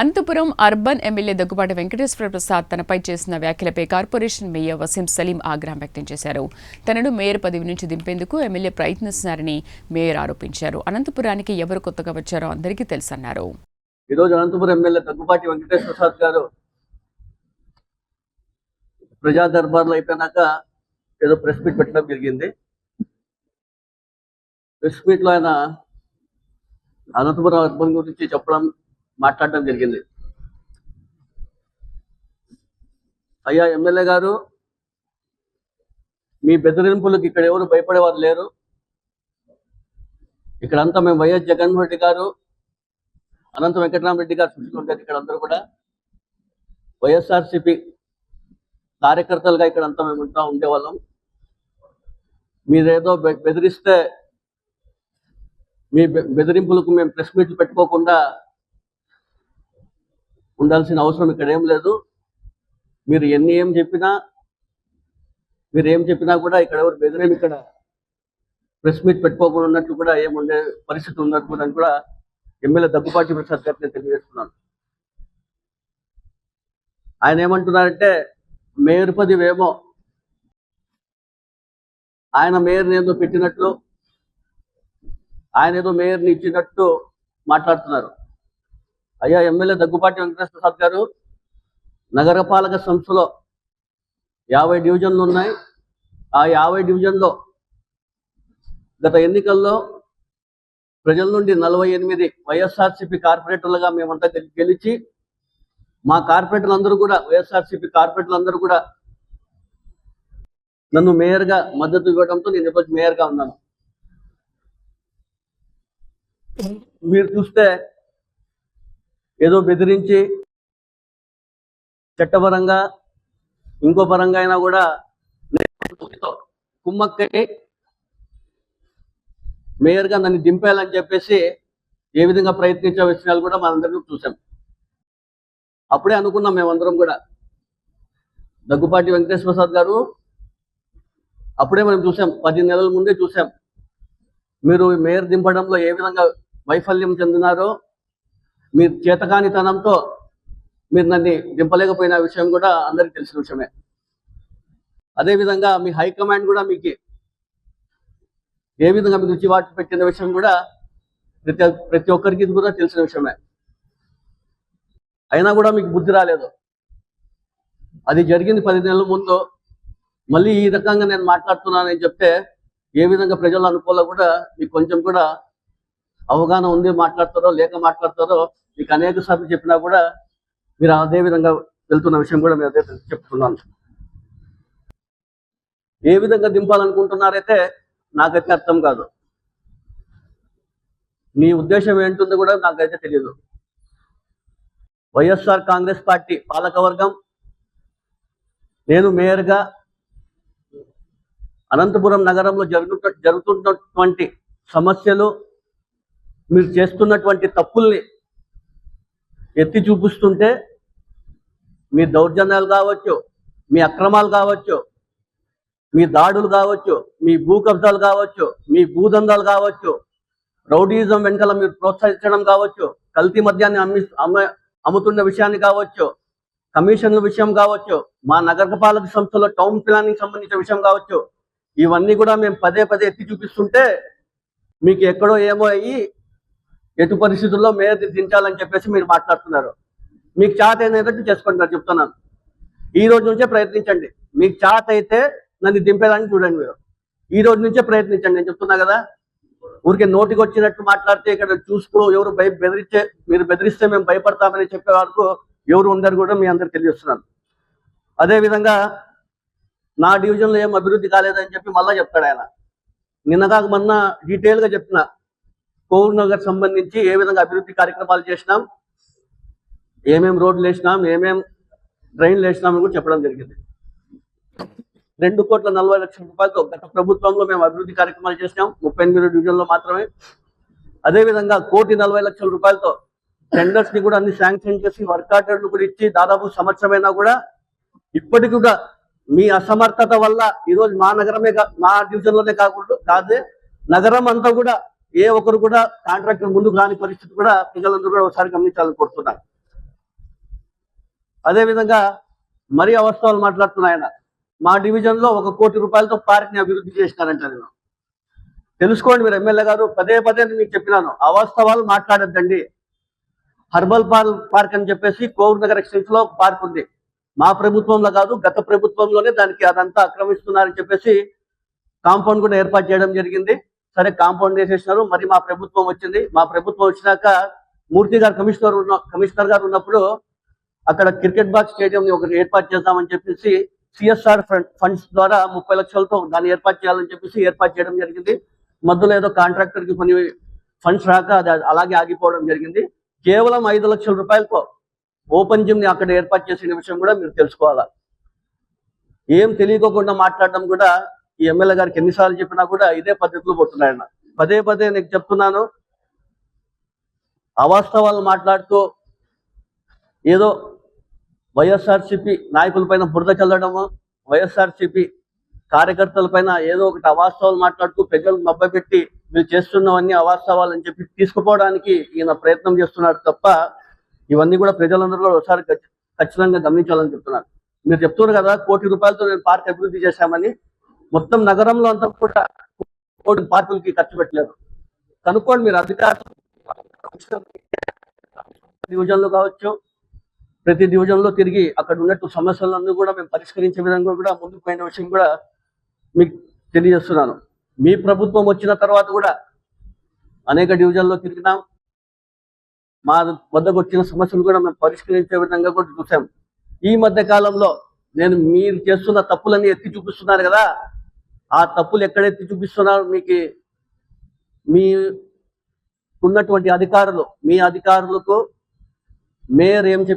Anantapuram urban MLA Daggubati Venkateswara Prasad తనపై చేసిన వ్యాఖ్యలపై కార్పొరేషన్ మేయర్ వసీం సలీం ఆగ్రహం వ్యక్తం చేశారు. తనను మేయర్ పదవి నుంచి దింపేందుకు ఎమ్మెల్యే ప్రయత్నిస్తున్నారని మేయర్ ఆరోపించారు. అనంతపురానికి ఎవరు కొత్తగా వచ్చారో అందరికీ తెలుసన్నారు. ఈరోజు అనంతపురం ఎమ్మెల్యే దగ్గుబాటి వెంకటేశ్వర ప్రసాద్ గారు ప్రజా దర్బార్లో అయిపోయినాక ఏదో ప్రెస్ మీట్ పెట్టడం జరిగింది. ప్రెస్ మీట్లో ఆయన అనంతపురం అర్బన్ గురించి చెప్పడం మాట్లాడడం జరిగింది. అయ్యా ఎమ్మెల్యే గారు మీ బెదిరింపులకు ఇక్కడ ఎవరు భయపడేవారు లేరు. ఇక్కడంతా మేము వైఎస్ జగన్మోహన్ రెడ్డి గారు అనంత వెంకటరామరెడ్డి గారు చూసుకుంటారు ఇక్కడ అందరూ కూడా. వైఎస్ఆర్సిపి కార్యకర్తలుగా ఇక్కడ అంతా మేము ఉంటా ఉండేవాళ్ళం. మీరేదో బెదిరిస్తే మీ బెదిరింపులకు మేము ప్రెస్ మీట్లు పెట్టుకోకుండా ఉండాల్సిన అవసరం ఇక్కడ ఏం లేదు. మీరు ఎన్ని ఏం చెప్పినా మీరు ఏం చెప్పినా కూడా ఇక్కడ ఎవరు బెదిరేమి ఇక్కడ ప్రెస్ మీట్ పెట్టుకోకుండా ఉన్నట్టు కూడా ఏముండే పరిస్థితి ఉన్నట్టు అని కూడా ఎమ్మెల్యే దగ్గుపాటి ప్రసాద్ గారికి నేను తెలియజేస్తున్నాను. ఆయన ఏమంటున్నారంటే మేయర్ పదవి ఏమో ఆయన మేయర్ని ఏదో పెట్టినట్లు ఆయన ఏదో మేయర్ని ఇచ్చినట్టు మాట్లాడుతున్నారు. అయ్యా ఎమ్మెల్యే దగ్గుపాటి వెంకటేశ్వర ప్రసాద్ గారు నగరపాలక సంస్థలో యాభై డివిజన్లు ఉన్నాయి. ఆ యాభై డివిజన్లో గత ఎన్నికల్లో ప్రజల నుండి నలభై ఎనిమిది వైఎస్ఆర్సీపీ కార్పొరేటర్లుగా మేమంతా గెలిచి మా కార్పొరేటర్లు అందరూ కూడా వైఎస్ఆర్సీపీ కార్పొరేటర్లు అందరూ కూడా నన్ను మేయర్గా మద్దతు ఇవ్వడంతో నేను ఈరోజు మేయర్గా ఉన్నాను. మీరు చూస్తే ఏదో బెదిరించి చట్టపరంగా ఇంకో పరంగా అయినా కూడా నేను మేయర్గా నన్ను దింపేయాలని చెప్పేసి ఏ విధంగా ప్రయత్నించే విషయాలు కూడా మనందరం చూసాం అప్పుడే అనుకున్నాం మేమందరం కూడా. దగ్గుపాటి వెంకటేశ్వర ప్రసాద్ గారు అప్పుడే మనం చూసాం పది నెలల ముందే చూసాం మీరు మేయర్ దింపడంలో ఏ విధంగా వైఫల్యం చెందినారో మీ చేతకానితనంతో మీరు నన్ను దింపలేకపోయిన విషయం కూడా అందరికీ తెలిసిన విషయమే. అదేవిధంగా మీ హైకమాండ్ కూడా మీకు ఏ విధంగా మీ రుచి వాటి పెట్టిన విషయం కూడా ప్రతి ప్రతి ఒక్కరికి కూడా తెలిసిన విషయమే. అయినా కూడా మీకు బుద్ధి రాలేదు. అది జరిగింది పది నెలల ముందు. మళ్ళీ ఈ రకంగా నేను మాట్లాడుతున్నానని చెప్తే ఏ విధంగా ప్రజలు అనుకోవాలో కూడా మీకు కొంచెం కూడా అవగాహన ఉంది మాట్లాడతారో లేక మాట్లాడతారో మీకు అనేక సార్లు చెప్పినా కూడా మీరు అదే విధంగా వెళ్తున్న విషయం కూడా మీరు అదే చెప్తున్నాను. ఏ విధంగా దింపాలనుకుంటున్నారైతే నాకైతే అర్థం కాదు. మీ ఉద్దేశం ఏంటుందో కూడా నాకైతే తెలియదు వైఎస్ఆర్ కాంగ్రెస్ పార్టీ పాలకవర్గం నేను మేయర్గా అనంతపురం నగరంలో జరుగుతు జరుగుతున్నటువంటి సమస్యలు మీరు చేస్తున్నటువంటి తప్పుల్ని ఎత్తి చూపిస్తుంటే మీ దౌర్జన్యాలు కావచ్చు మీ అక్రమాలు కావచ్చు మీ దాడులు కావచ్చు మీ భూ కబ్జాలు కావచ్చు మీ భూదందాలు కావచ్చు రౌడీజం వెనకాల మీరు ప్రోత్సహించడం కావచ్చు కల్తీ మద్యాన్ని అమ్మి అమ్ముతున్న విషయాన్ని కావచ్చు కమిషన్ల విషయం కావచ్చు మా నగరపాలక సంస్థలో టౌన్ ప్లానింగ్ సంబంధించిన విషయం కావచ్చు ఇవన్నీ కూడా మేము పదే పదే ఎత్తి చూపిస్తుంటే మీకు ఎక్కడో ఏమో అయ్యి ఎటు పరిస్థితుల్లో మేయర్ దించాలని చెప్పేసి మీరు మాట్లాడుతున్నారు. మీకు చాత అయినట్టు నేను చెప్తున్నాను. ఈ రోజు నుంచే ప్రయత్నించండి. మీకు చాత అయితే నన్ను దింపేదానికి చూడండి మీరు. ఈ రోజు నుంచే ప్రయత్నించండి. నేను చెప్తున్నా కదా ఊరికే నోటికి వచ్చినట్టు మాట్లాడితే ఇక్కడ చూసుకో ఎవరు భయ బెదిరించే మీరు బెదిరిస్తే మేము భయపడతామని చెప్పే వరకు ఎవరు ఉండరు కూడా మీ అందరు తెలియజేస్తున్నాను. అదేవిధంగా నా డివిజన్లో ఏం అభివృద్ధి కాలేదని చెప్పి మళ్ళా చెప్తాడు ఆయన. నిన్నగాక మొన్న డీటెయిల్గా చెప్పిన కోవూరు నగర్ సంబంధించి ఏ విధంగా అభివృద్ధి కార్యక్రమాలు చేసినాం ఏమేం రోడ్లు వేసినాం ఏమేం డ్రైన్లు వేసినాం అని కూడా చెప్పడం జరిగింది. రెండు కోట్ల నలభై లక్షల రూపాయలతో గత ప్రభుత్వంలో మేము అభివృద్ధి కార్యక్రమాలు చేసినాం. ముప్పై ఎనిమిది డివిజన్లో మాత్రమే. అదేవిధంగా కోటి నలభై లక్షల రూపాయలతో టెండర్స్ని కూడా అన్ని శాంక్షన్ చేసి వర్క్ ఆర్డర్లు కూడా ఇచ్చి దాదాపు సంవత్సరమైనా కూడా ఇప్పటికి కూడా మీ అసమర్థత వల్ల ఈరోజు మా నగరమే మా డివిజన్లోనే కాకుండా కాదే నగరం అంతా కూడా ఏ ఒక్కరు కూడా కాంట్రాక్టర్ ముందుకు రాని పరిస్థితి కూడా ప్రజలందరూ కూడా ఒకసారి గమనించాలని కోరుతున్నాను అదేవిధంగా మరీ అవస్థలు మాట్లాడుతున్న ఆయన. మా డివిజన్లో ఒక కోటి రూపాయలతో పార్క్ని అభివృద్ధి చేసినారంట నేను తెలుసుకోండి మీరు ఎమ్మెల్యే గారు పదే పదే మీకు చెప్పినాను అవాస్తవాలు మాట్లాడద్దండి. హర్బల్ పార్క్ పార్క్ అని చెప్పేసి కోవూరు నగర్ ఎక్స్టెన్షన్లో పార్క్ ఉంది. మా ప్రభుత్వంలో కాదు గత ప్రభుత్వంలోనే దానికి అదంతా ఆక్రమిస్తున్నారని చెప్పేసి కాంపౌండ్ కూడా ఏర్పాటు చేయడం జరిగింది. సరే కాంపౌండ్ వేసేసినారు. మరి మా ప్రభుత్వం వచ్చింది. మా ప్రభుత్వం వచ్చినాక మూర్తి గారు కమిషనర్ ఉన్న కమిషనర్ గారు ఉన్నప్పుడు అక్కడ క్రికెట్ బాక్స్ స్టేడియం ఒకటి ఏర్పాటు చేద్దామని చెప్పేసి సిఎస్ఆర్ ఫండ్స్ ద్వారా ముప్పై లక్షలతో దాన్ని ఏర్పాటు చేయాలని చెప్పేసి ఏర్పాటు చేయడం జరిగింది. మధ్యలో ఏదో కాంట్రాక్టర్కి కొన్ని ఫండ్స్ రాక అది అలాగే ఆగిపోవడం జరిగింది. కేవలం ఐదు లక్షల రూపాయలతో ఓపెన్ జిమ్ని అక్కడ ఏర్పాటు చేసిన విషయం కూడా మీరు తెలుసుకోవాలి? ఏం తెలియకోకుండా మాట్లాడడం కూడా ఈ ఎమ్మెల్యే గారికి ఎన్నిసార్లు చెప్పినా కూడా ఇదే పద్ధతిలో పోతున్నాయన్న. పదే పదే నీకు చెప్తున్నాను. అవాస్తవాలు మాట్లాడుతూ ఏదో వైఎస్ఆర్సిపి నాయకుల పైన బురద చల్లడము వైఎస్ఆర్సిపి కార్యకర్తల పైన ఏదో ఒకటి అవాస్తవాలు మాట్లాడుతూ ప్రజలు మబ్బపెట్టి మీరు చేస్తున్నవన్నీ అవాస్తవాలు అని చెప్పి తీసుకుపోవడానికి ఈయన ప్రయత్నం చేస్తున్నాడు తప్ప ఇవన్నీ కూడా ప్రజలందరూ కూడా ఒకసారి ఖచ్చితంగా గమనించాలని చెప్తున్నాను. మీరు చెప్తున్నారు కదా కోటి రూపాయలతో నేను పార్క్ అభివృద్ధి చేశామని. మొత్తం నగరంలో అంతా కూడా కోటి పార్కులకి ఖర్చు పెట్టలేదు. కనుక్కోండి మీరు అధికారులు డివిజన్లు కావచ్చు ప్రతి డివిజన్లో తిరిగి అక్కడ ఉన్నట్టు సమస్యలన్నీ కూడా మేము పరిష్కరించే విధంగా కూడా ముందుకు పోయిన విషయం కూడా మీకు తెలియజేస్తున్నాను. మీ ప్రభుత్వం వచ్చిన తర్వాత కూడా అనేక డివిజన్లో తిరిగినాం. మా వద్దకు వచ్చిన సమస్యలు కూడా మేము పరిష్కరించే విధంగా కూడా చూసాం. ఈ మధ్య కాలంలో నేను మీరు చేస్తున్న తప్పులన్నీ ఎత్తి చూపిస్తున్నారు కదా. ఆ తప్పులు ఎక్కడైతే చూపిస్తున్నారో మీకు మీ ఉన్నటువంటి అధికారులు మీ అధికారులకు మేయర్ ఏం